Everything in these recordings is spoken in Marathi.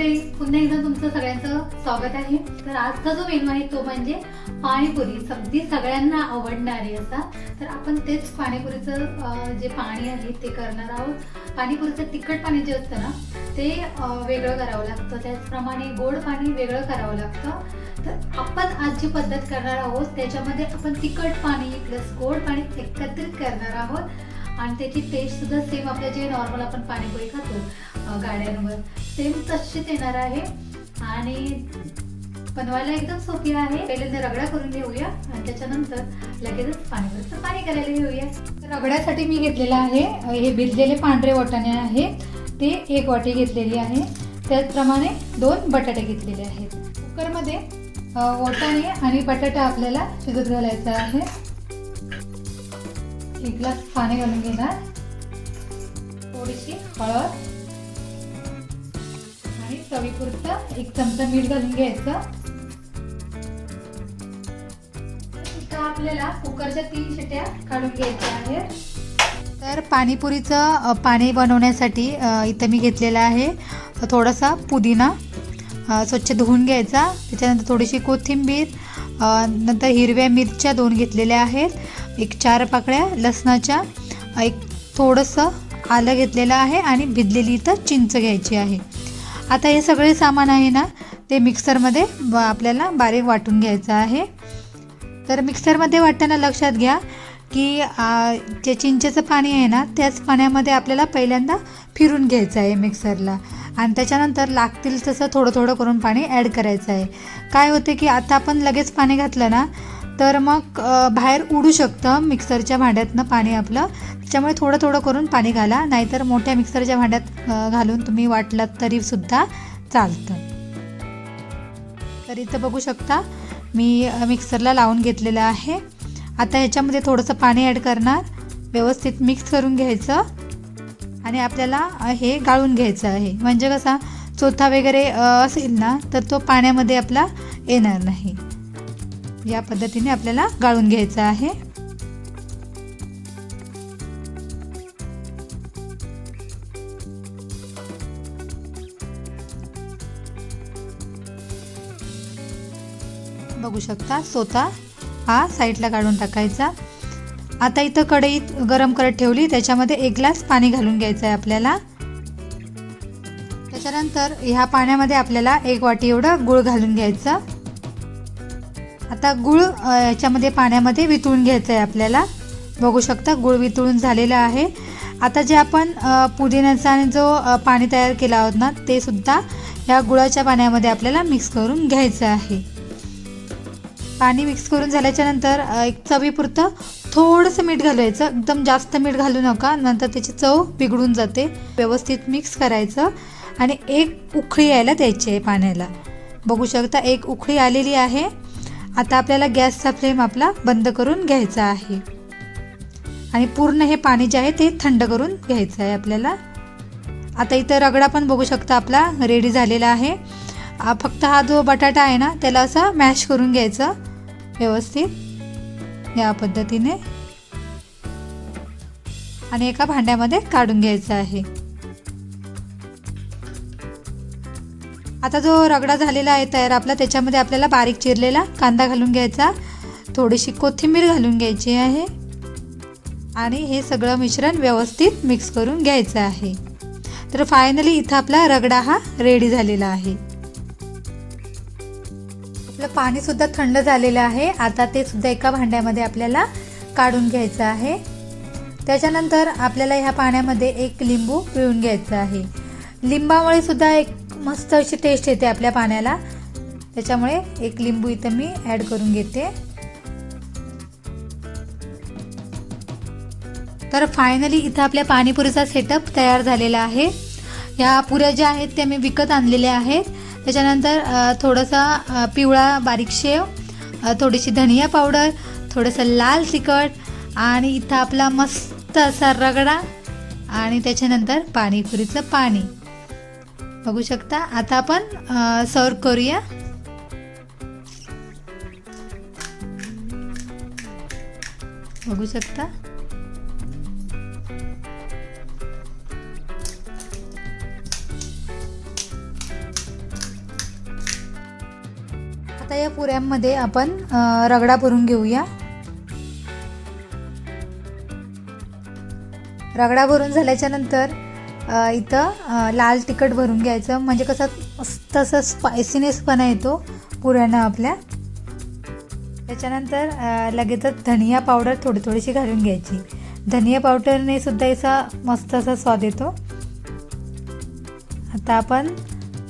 पुन्हा एकदा तुमचं सगळ्यांचं स्वागत आहे. तर आजचा जो मेनू आहे तो म्हणजे पाणीपुरी. अगदी सगळ्यांना आवडणारी असा. तर आपण तेच पाणीपुरीचं जे पाणी आहे ते करणार आहोत. पाणीपुरीचं तिखट पाणी जे असतं ना ते वेगळं करावं लागतं. त्याचप्रमाणे गोड पाणी वेगळं करावं लागतं. तर आपण आज जी पद्धत करणार आहोत त्याच्यामध्ये आपण तिखट पाणी प्लस गोड पाणी एकत्रित करणार आहोत. आणि त्याची टेस्ट सुद्धा सेम आपलं जे नॉर्मल आपण पाणीपुरी खातो गाड्यांवर सेम तशीच येणार आहे. आणि बनवायला एकदम सोपी आहे. पहिल्यांदा रगडा करून घेऊया आणि त्याच्यानंतर लगेचच पाणीपुरीचं पाणी करायला घेऊया. तर रगड्यासाठी मी घेतलेलं आहे हे भिजलेले पांढरे वाटाणे आहे. ते एक वाटी घेतलेली आहे. त्याचप्रमाणे दोन बटाटे घेतलेले आहेत. कुकरमध्ये वाटाणे आणि बटाटा आपल्याला शिजत घालायचा आहे. एक ग्लास पाणी घालून घेणार. थोडीशी हळद आणि चवीपुरतं एक चमचा मीठ घालून घ्यायचं. आपल्याला कुकरच्या तीन शिट्या काढून घ्यायच्या आहेत. तर पाणीपुरीचं पाणी बनवण्यासाठी इथं मी घेतलेलं आहे. थोडासा पुदिना स्वच्छ धुवून घ्यायचा. त्याच्यानंतर थोडीशी कोथिंबीर नंतर हिरव्या मिरच्या दोन घेतलेल्या आहेत. एक चार पाकळ्या लसणाच्या एक थोडंसं आलं घेतलेलं आहे आणि भिजलेली इथं चिंच घ्यायची आहे. आता हे सगळे सामान आहे ना ते मिक्सरमध्ये ब- आपल्याला बारीक वाटून घ्यायचं आहे. तर मिक्सरमध्ये वाटताना लक्षात घ्या की जे चिंचेचं पाणी आहे ना त्याच पाण्यामध्ये आपल्याला पहिल्यांदा फिरून घ्यायचं आहे मिक्सरला. आणि त्याच्यानंतर लागतील तसं थोडं थोडं करून पाणी ॲड करायचं आहे. काय होते की आता आपण लगेच पाणी घातलं ना तर मग बाहेर उडू शकतं मिक्सरच्या भांड्यातनं पाणी आपलं. त्याच्यामुळे थोडं थोडं करून पाणी घाला. नाहीतर मोठ्या मिक्सरच्या भांड्यात घालून तुम्ही वाटलात तरीसुद्धा चालतं. तर इथं बघू शकता मी मिक्सरला लावून घेतलेलं आहे. आता ह्याच्यामध्ये थोडंसं पाणी ॲड करणार. व्यवस्थित मिक्स करून घ्यायचं. आणि आपल्याला हे गाळून घ्यायचं आहे. म्हणजे कसा चोथा वगैरे असेल ना तर तो पाण्यामध्ये आपला येणार नाही. या पद्धतीने आपल्याला गाळून घ्यायचं आहे. बघू शकता सोता हा साईडला काढून टाकायचा. आता इथं कढईत गरम करत ठेवली त्याच्यामध्ये एक ग्लास पाणी घालून घ्यायचं आहे आपल्याला. त्याच्यानंतर ह्या पाण्यामध्ये आपल्याला एक वाटी एवढं गुळ घालून घ्यायचं. आता गुळ याच्यामध्ये पाण्यामध्ये वितळून घ्यायचं आहे आपल्याला. बघू शकता गुळ वितळून झालेला आहे. आता जे आपण पुदिन्याचा आणि जो पाणी तयार केला आहोत ना ते सुद्धा ह्या गुळाच्या पाण्यामध्ये आपल्याला मिक्स करून घ्यायचं आहे. पाणी मिक्स करून झाल्याच्यानंतर एक चवीपुरतं थोडंसं मीठ घालायचं. एकदम जास्त मीठ घालू नका नंतर त्याची चव बिघडून जाते. व्यवस्थित मिक्स करायचं आणि एक उखळी यायला द्यायची आहे पाण्याला. बघू शकता एक उखळी आलेली आहे. आता आपल्याला गॅसचा फ्लेम आपला बंद करून घ्यायचा आहे. आणि पूर्ण हे पाणी जे आहे ते थंड करून घ्यायचं आहे आपल्याला. आता इथं रगडा पण बघू शकता आपला रेडी झालेला आहे. फक्त हा जो बटाटा आहे ना त्याला असं मॅश करून घ्यायचं व्यवस्थित. या पद्धतीने. आणि एका भांड्यामध्ये काढून घ्यायचं आहे. आता जो रगडा झालेला आहे तयार आपला त्याच्यामध्ये आपल्याला बारीक चिरलेला कांदा घालून घ्यायचा. थोडीशी कोथिंबीर घालून घ्यायची आहे. आणि हे सगळं मिश्रण व्यवस्थित मिक्स करून घ्यायचं आहे. तर फायनली इथं आपला रगडा हा रेडी झालेला आहे. आपलं पाणीसुद्धा थंड झालेलं आहे. आता ते सुद्धा एका भांड्यामध्ये आपल्याला काढून घ्यायचं आहे. त्याच्यानंतर आपल्याला ह्या पाण्यामध्ये एक लिंबू पिळून घ्यायचं आहे. लिंबामुळे सुद्धा एक मस्त अशी टेस्ट येते आपल्या पाण्याला. त्याच्यामुळे एक लिंबू इथं मी ॲड करून घेते. तर फायनली इथं आपल्या पाणीपुरीचा सेटअप तयार झालेला आहे. ह्या पुऱ्या ज्या आहेत त्या मी विकत आणलेल्या आहेत. त्याच्यानंतर थोडंसं थोडासा पिवळा बारीक शेव थोडीशी धनिया पावडर थोडंसं लाल तिखट आणि इथं आपला मस्त असा रगडा आणि त्याच्यानंतर पाणीपुरीचं पाणी. बघू शकता. आता आपण सर्व करूया. बघू शकता. आता या पुऱ्यांमध्ये आपण रगडा भरून घेऊया. रगडा भरून झाल्याच्यानंतर इथं लाल तिखट भरून घ्यायचं. म्हणजे कसं तसं स्पायसीनेसपणा येतो पुऱ्यांना आपल्या. त्याच्यानंतर लगेचच धनिया पावडर थोडी थोडीशी घालून घ्यायची. धनिया पावडरने सुद्धा याचा मस्त असा स्वाद येतो. आता आपण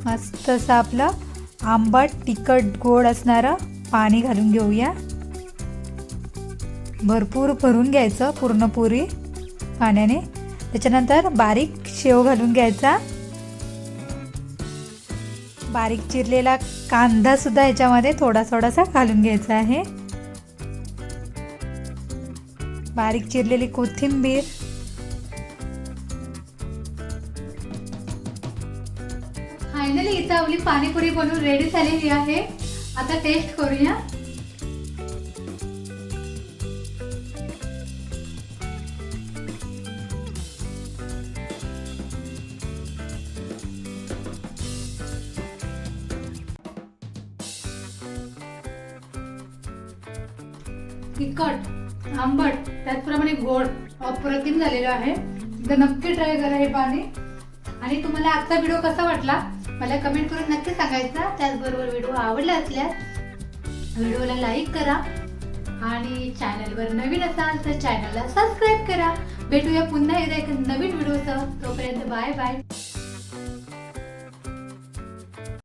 मस्त असं आपलं आंबट तिखट गोड असणारं पाणी घालून घेऊया. भरपूर भरून घ्यायचं पूर्ण पुरी पाण्याने. त्याच्यानंतर बारीक शेव घालून घ्यायचा. बारीक चिरलेला कांदा सुद्धा याच्यामध्ये थोडा थोडासा घालून घ्यायचा आहे. बारीक चिरलेली कोथिंबीर. फायनली इथं आपली पाणीपुरी बनवून रेडी झालेली आहे. आता टेस्ट करूया. तिखट आंबट त्याचप्रमाणे गोड अप्रतिम झालेलं आहे. तर नक्की ट्राय करा हे पाणी. आणि तुम्हाला आजचा व्हिडिओ कसा वाटला? मला कमेंट करून नक्की सांगायचा. त्याचबरोबर व्हिडिओ आवडला असल्यास व्हिडिओला लाईक करा. आणि चॅनलवर नवीन असाल तर चॅनलला सबस्क्राईब करा. भेटूया पुन्हा एकदा एक नवीन व्हिडिओसह तोपर्यंत बाय बाय